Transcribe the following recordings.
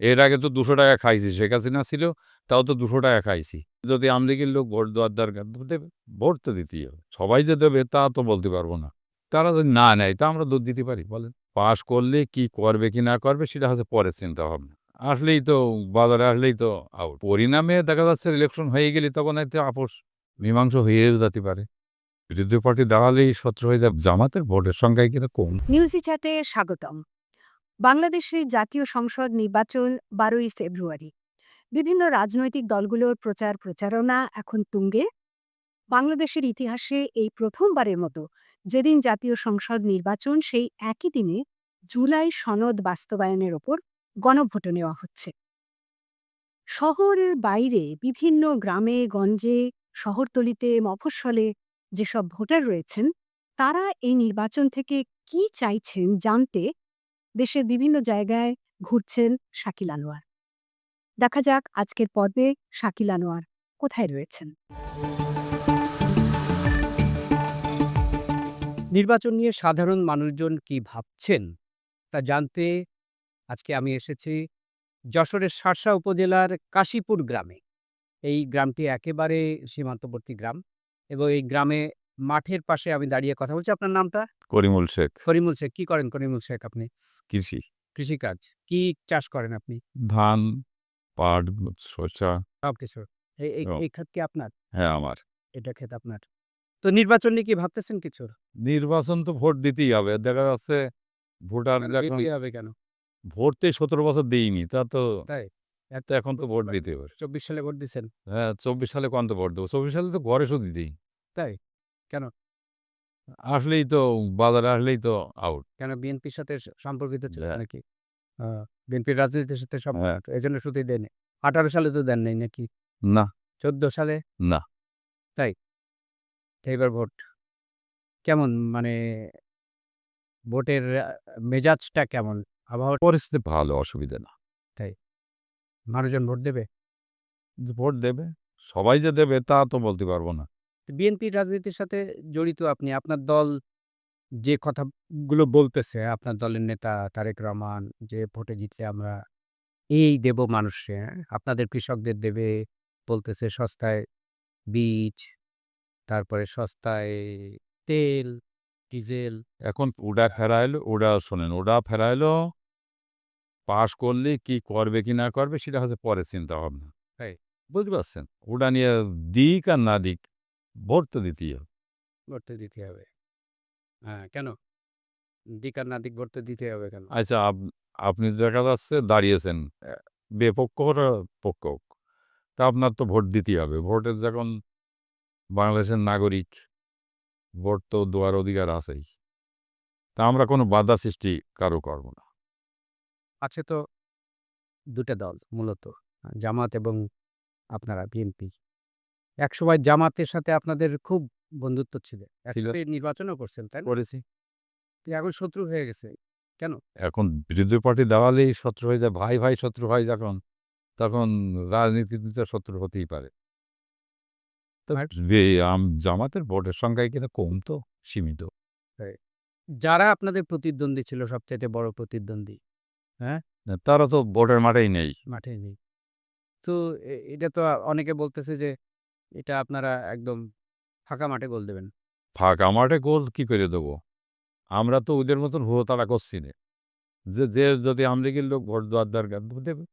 এর আগে তো দুশো টাকা খাইছি, শেখ হাসিনা ছিল, তাও তো দুশো টাকা খাইছি। যদি আমলিগের লোক ভোট দেওয়ার দরকার দেবে, ভোট তো দিতেই হবে। সবাই যে দেবে, তা তো বলতে পারব না। তারা যদি না নেয়, তা আমরা দুধ দিতে পারি, বলেন। পাশ করলে কি করবে, কি না করবে, সেটা হচ্ছে পরে চিন্তা ভাবনা আসলেই তো, বাজারে আসলেই তো আউট। পরিণামে দেখা যাচ্ছে ইলেকশন হয়ে গেলে তখন একটা আপোষ, মীমাংস হয়েও যেতে পারে। বিরোধী পার্টি দাঁড়ালেই শত্রু হয়ে যাবে। জামাতের ভোটের সংখ্যায় কিনা কম। নিউজি চ্যাটে স্বাগতম। বাংলাদেশে জাতীয় সংসদ নির্বাচন বারোই ফেব্রুয়ারি। বিভিন্ন রাজনৈতিক দলগুলোর প্রচার প্রচারণা এখন তুঙ্গে। বাংলাদেশের ইতিহাসে এই প্রথমবারের মতো যেদিন জাতীয় সংসদ নির্বাচন, সেই একই দিনে জুলাই সনদ বাস্তবায়নের ওপর গণভোট নেওয়া হচ্ছে। শহরের বাইরে বিভিন্ন গ্রামে, গঞ্জে, শহরতলিতে, মফস্বলে যেসব ভোটার রয়েছেন, তারা এই নির্বাচন থেকে কি চাইছেন জানতে দেশের বিভিন্ন জায়গায় ঘুরছেন শাকিল আনোয়ার। দেখা যাক আজকের পর্বে শাকিল আনোয়ার কোথায় রয়েছেন। নির্বাচন নিয়ে সাধারণ মানুষজন কি ভাবছেন? তা জানতে আজকে আমি এসেছি যশোরের শার্শা উপজেলার কাশীপুর গ্রামে। এই গ্রামটি একেবারে সীমান্তবর্তী গ্রাম এবং এই গ্রামে মাঠের পাশে আমি দাঁড়িয়ে কথা বলছি। আপনার নামটা? করিমুল শেখ। করিমুল শেখ। কি করেন করিমুল শেখ আপনি? কৃষি। কৃষিকাজ। কি চাষ করেন আপনি? ধান পাট শসা। সব কিছু। এই এই- ও। এই খাত কি আপনার? হ্যাঁ আমার। এটা ক্ষেত আপনার। তো নির্বাচন নিয়ে কি ভাবতেছেন কিছু? নির্বাচন তো ভোট দিতেই হবে। দেখা যাচ্ছে ভোটার হবে কেন? ভোট তো সতেরো বছর দিইনি তা তো তাই? তো এখন তো ভোট দিতে হবে। চব্বিশ সালে ভোট দিচ্ছেন হ্যাঁ চব্বিশ সালে কোন তো ভোট দেবো? চব্বিশ সালে তো ঘরে শুধু দিই। তাই? কেন? আসলেই তো বাজারে আসলেই তো আউট কেন বিএনপির সাথে সম্পর্কিত ছিল হ্যাঁ। নাকি? বিএনপির রাজনীতির সাথে সব হ্যাঁ। এই জন্য শুধুই দেয়নি। আঠারো সালে তো দেন নাই নাকি? না। চোদ্দ সালে? না। তাই? তো এবার ভোট। কেমন মানে ভোটের মেজাজটা কেমন? আবহাওয়া পরিস্থিতি ভালো অসুবিধা না। তাই? মানুষজন ভোট দেবে? ভোট দেবে। সবাই যে দেবে তা তো বলতে পারব না। বিএনপির রাজনীতির সাথে জড়িত আপনি আপনার দল যে কথাগুলো বলতেছে আপনার দলের নেতা তারেক রহমান যে ভোটে জিতলে আমরা এই দেব মানুষে হ্যাঁ, আপনাদের কৃষকদের দেবে বলতেছে সস্তায় বীজ তারপরে সস্তায় তেল ডিজেল। এখন ওটা ফেরাইলো ওটা শোনেন ওটা ফেরাইলো পাশ করলে কি করবে কি না করবে সেটা হচ্ছে পরে চিন্তা ভাবনা। তাই। বুঝতে পারছেন? ওটা নিয়ে দিক আর না দিক ভোট তো দিতেই হবে। ভোট দিতে হবে। হ্যাঁ কেন? দিক আর না দিক ভোট তো দিতে হবে কেন? আচ্ছা আপ- আপনি দেখা যাচ্ছে দাঁড়িয়েছেন বেপক্ষ পক্ষ তা আপনার তো ভোট দিতেই হবে। ভোটের যখন বাংলাদেশের নাগরিক ভোট তো দেওয়ার অধিকার আছেই। তা আমরা কোনো বাধা সৃষ্টি কারও করব না। আছে তো দুটা দল মূলত জামাত এবং আপনারা বিএনপি। একসময় জামাতের সাথে আপনাদের খুব বন্ধুত্ব ছিল। একসাথে নির্বাচনও করছেন তাই না? করেছি। এখন শত্রু হয়ে গেছে কেন? এখন বিরোধী পার্টি দাঁড়ালেই শত্রু হয়ে যায় ভাই ভাই শত্রু হয় যখন তখন রাজনীতিতে শত্রু হতেই পারে। তো আর- বে- আম- জামাতের ভোটের সংখ্যায় কিন্তু কম তো সীমিত। যারা আপনাদের প্রতিদ্বন্দ্বী ছিল সবচাইতে বড় প্রতিদ্বন্দ্বী হ্যাঁ? তারা তো ভোটের মাঠেই নেই। মাঠে নেই। তো এ- এটা তো অনেকে বলতেছে যে এটা আপনারা একদম ফাঁকা মাঠে গোল দেবেন। ফাঁকা মাঠে গোল কি করে দেবো? আমরা তো ওদের মতন তারা করছি না। যে যে যদি আমলিগের লোক ভোট দেওয়ার দরকার দেবে।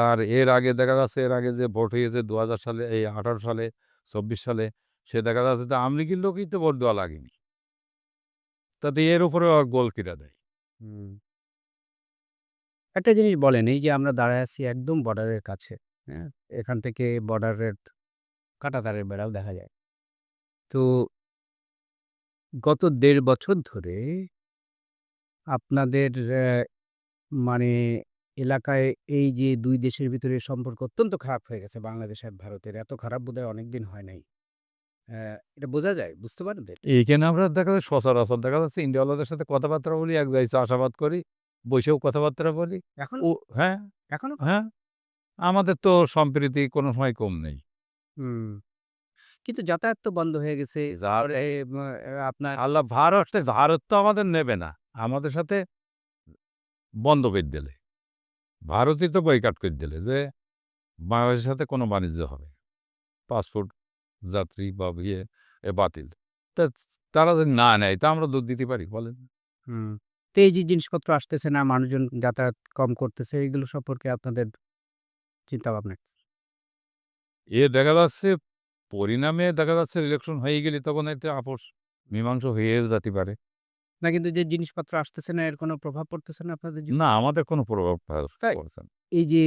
আর এর আগে দেখা যাচ্ছে এর আগে যে ভোট হয়েছে দু হাজার সালে এই আঠারো সালে চব্বিশ সালে সে দেখা যাচ্ছে তো আমলিগের লোকই তো ভোট দেওয়া লাগেনি। তাতে এর উপরে গোল কিরা দেয়? একটা জিনিস বলেন এই যে আমরা দাঁড়ায় আছি একদম বর্ডারের কাছে। হ্যাঁ এখান থেকে বর্ডারের কাটাতারের বেড়াও দেখা যায়। তো গত দেড় বছর ধরে আপনাদের মানে এলাকায় এই যে দুই দেশের ভিতরে সম্পর্ক অত্যন্ত খারাপ হয়ে গেছে বাংলাদেশ আর ভারতের। এত খারাপ বোধহয় অনেকদিন হয় নাই। এটা বোঝা যায় বুঝতে পারেন? এইখানে আমরা দেখা যাচ্ছে সচরাচর দেখা যাচ্ছে ইন্ডিয়াওয়ালাদের সাথে কথাবার্তা বলি এক জায়গায় চাষাবাদ করি বসেও কথাবার্তা বলি। এখন ও হ্যাঁ। এখনও হ্যাঁ। আমাদের তো সম্প্রীতি কোনো সময় কম নেই। হুম। কিন্তু যাতায়াত তো বন্ধ হয়ে গেছে। যার- তারপরে, উম, আপনার আল্লাহ ভারত ভারত তো আমাদের নেবে না। আমাদের সাথে বন্ধ করে দিলে। ভারতই তো বয়কাট করে দিলে যে বাংলাদেশের সাথে কোনো বাণিজ্য হবে পাসপোর্ট যাত্রী বা ইয়ে এ বাতিল। তা তারা যদি না নেয় তা আমরা দুধ দিতে পারি বলেন। হুম। তো এই যে জিনিসপত্র আসতেছে না মানুষজন যাতায়াত কম করতেছে এগুলো সম্পর্কে আপনাদের চিন্তা ভাবনা এ দেখা যাচ্ছে পরিণামে দেখা যাচ্ছে ইলেকশন হয়ে গেলে তখন একটা আপোষ মীমাংস হয়ে যেতে পারে না কিন্তু যে জিনিসপত্র আসতেছে না এর কোনো প্রভাব পড়তেছে না আপনাদের? না আমাদের কোনো প্রভাব? পড়ছে না। এই যে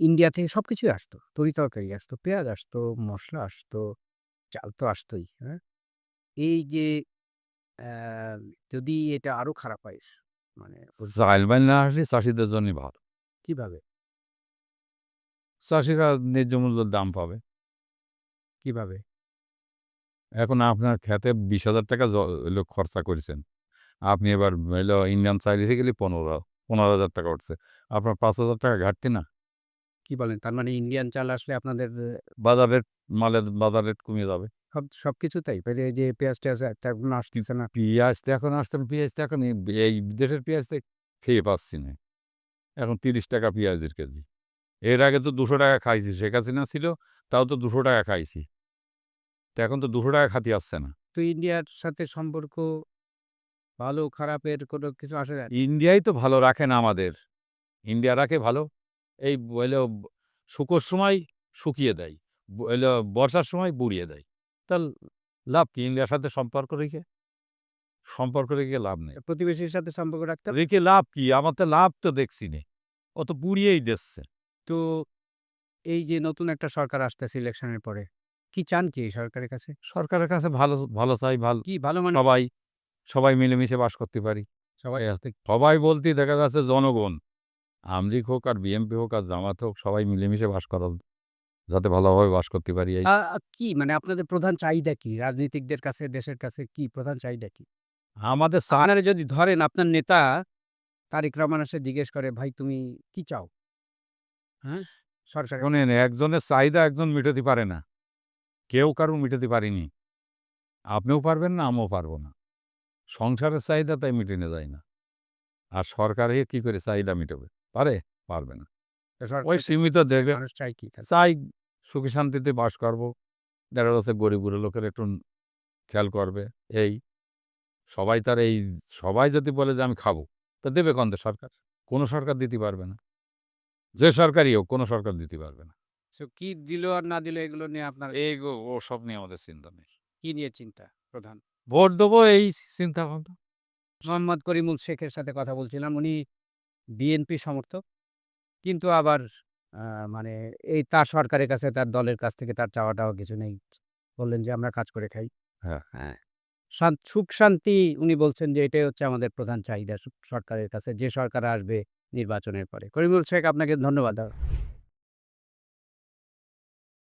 ইন্ডিয়া থেকে সব কিছুই আসতো তরি তরকারি আসতো পেঁয়াজ আসতো মশলা আসতো চাল তো আসতোই হ্যাঁ এই যে যদি এটা আরও খারাপ হয় মানে বাইল না আসলে চাষিদের জন্য ভালো কীভাবে চাষিরা ন্যায্য মূল্যের দাম পাবে। কীভাবে? এখন আপনার খেতে বিশ হাজার টাকা হলো খরচা করেছেন। আপনি এবার ইন্ডিয়ান চাইল এসে গেলে পনেরো পনেরো হাজার টাকা উঠছে। আপনার পাঁচ হাজার টাকা ঘাটতি না? কি বলেন? তার মানে ইন্ডিয়ান চাল আসলে আপনাদের বাজার রেট মালের বাজার রেট কমে যাবে। সব সবকিছু তাই? পেরে যে পেঁয়াজ টেয়াজ এখন আসতেছে না। পেঁয়াজ তো এখন আসতে পেঁয়াজ তো এখন এই এই দেশের পেঁয়াজ তো খেয়ে পাচ্ছি না। এখন তিরিশ টাকা পেঁয়াজের কেজি। এর আগে তো দুশো টাকা খাইছি শেখ হাসিনা ছিল তাও তো দুশো টাকা খাইছি। তো এখন তো দুশো টাকা খাতি আসছে না। তো ইন্ডিয়ার সাথে সম্পর্ক ভালো খারাপের কোনো কিছু আসে যায় না? ইন্ডিয়াই তো ভালো রাখে না আমাদের। ইন্ডিয়া রাখে ভালো। এই বলে শুকোর সময় শুকিয়ে দেয় বলে বর্ষার সময় বুড়িয়ে দেয়। তা লাভ কি ইন্ডিয়ার সাথে সম্পর্ক রেখে? সম্পর্ক রেখে লাভ নেই। প্রতিবেশীর সাথে সম্পর্ক রাখতে রেখে লাভ কি? আমার তো লাভ তো দেখছি নে। ও তো বুড়িয়েই দিচ্ছে। তো এই যে নতুন একটা সরকার আসতেছে ইলেকশনের পরে কি চান কি এই সরকারের কাছে? সরকারের কাছে ভালো ভালো চাই ভালো কি ভালো মানে? সবাই সবাই মিলেমিশে বাস করতে পারি। সবাই সবাই বলতে দেখা যাচ্ছে জনগণ আমলিক হোক আর বিএমপি হোক আর জামাত হোক সবাই মিলেমিশে বাস করা যাতে ভালোভাবে বাস করতে পারি কি মানে আপনাদের প্রধান চাহিদা কি? রাজনীতিকদের কাছে দেশের কাছে কি প্রধান চাহিদা কি? আমাদের আপনারা যদি ধরেন আপনার নেতা তারিক রহমান এসে জিজ্ঞেস করে ভাই তুমি কি চাও? হ্যাঁ? সরকার শোনেন একজনের চাহিদা একজন মিটাতে পারে না। কেউ কারও মিটাতে পারিনি। আপনিও পারবেন না আমিও পারব না। সংসারের চাহিদা তাই মিটেনে যায় না। আর সরকারে কি করে চাহিদা মিটাবে? পারে পারবে না। ওই সীমিত দেখবে চাই কি চাই সুখী শান্তিতে বাস করব। দেখা যাচ্ছে গরিব বুড়ো লোকের একটু খেয়াল করবে এই সবাই তার এই সবাই যদি বলে যে আমি খাব তা দেবে কন্দে সরকার? কোনো সরকার দিতে পারবে না। যে সরকারই হোক কোনো সরকার দিতে পারবে না। So, কি দিল আর না দিল এগুলো নিয়ে আপনার এই গো- ও সব নিয়ে আমাদের চিন্তা নেই। কি নিয়ে চিন্তা? প্রধান। ভোট দেবো এই চিন্তা ভাবনা মোহাম্মদ করিমুল শেখের সাথে কথা বলছিলাম উনি বিএনপি সমর্থক। কিন্তু আবার মানে এই তার সরকারের কাছে তার দলের কাছ থেকে তার চাওয়াটাও কিছু নেই। বললেন যে আমরা কাজ করে খাই। হ্যাঁ। হ্যাঁ। সুখ শান্তি উনি বলছেন যে এটাই হচ্ছে আমাদের প্রধান চাহিদা সরকারের কাছে। যে সরকার আসবে নির্বাচনের পরে। করিমুল শেখ আপনাকে ধন্যবাদ